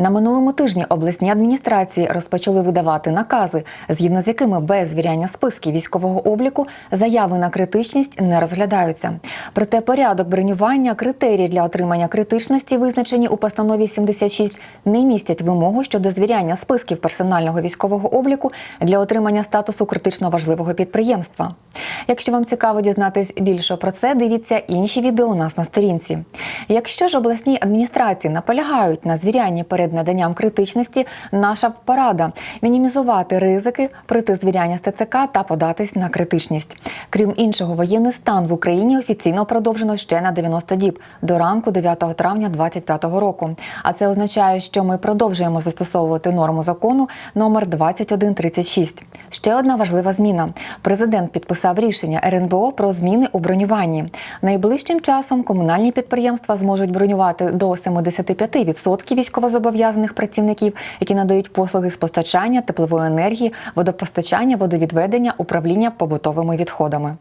На минулому тижні обласні адміністрації розпочали видавати накази, згідно з якими без звіряння списків військового обліку заяви на критичність не розглядаються. Проте порядок бронювання, критерії для отримання критичності, визначені у постанові 76, не містять вимогу щодо звіряння списків персонального військового обліку для отримання статусу критично важливого підприємства. Якщо вам цікаво дізнатись більше про це, дивіться інші відео у нас на сторінці. Якщо ж обласні адміністрації наполягають на звірянні перед наданням критичності, наша порада мінімізувати ризики, прийти звіряння з ТЦК та податись на критичність. Крім іншого, воєнний стан в Україні офіційно продовжено ще на 90 діб до ранку 9 травня 2025 року. А це означає, що ми продовжуємо застосовувати норму закону номер 2136. Ще одна важлива зміна. Президент підписав рішення РНБО про зміни у бронюванні. Найближчим часом комунальні підприємства зможуть бронювати до 75% військовозобов'язаних працівників, які надають послуги з постачання теплової енергії, водопостачання, водовідведення, управління побутовими відходами.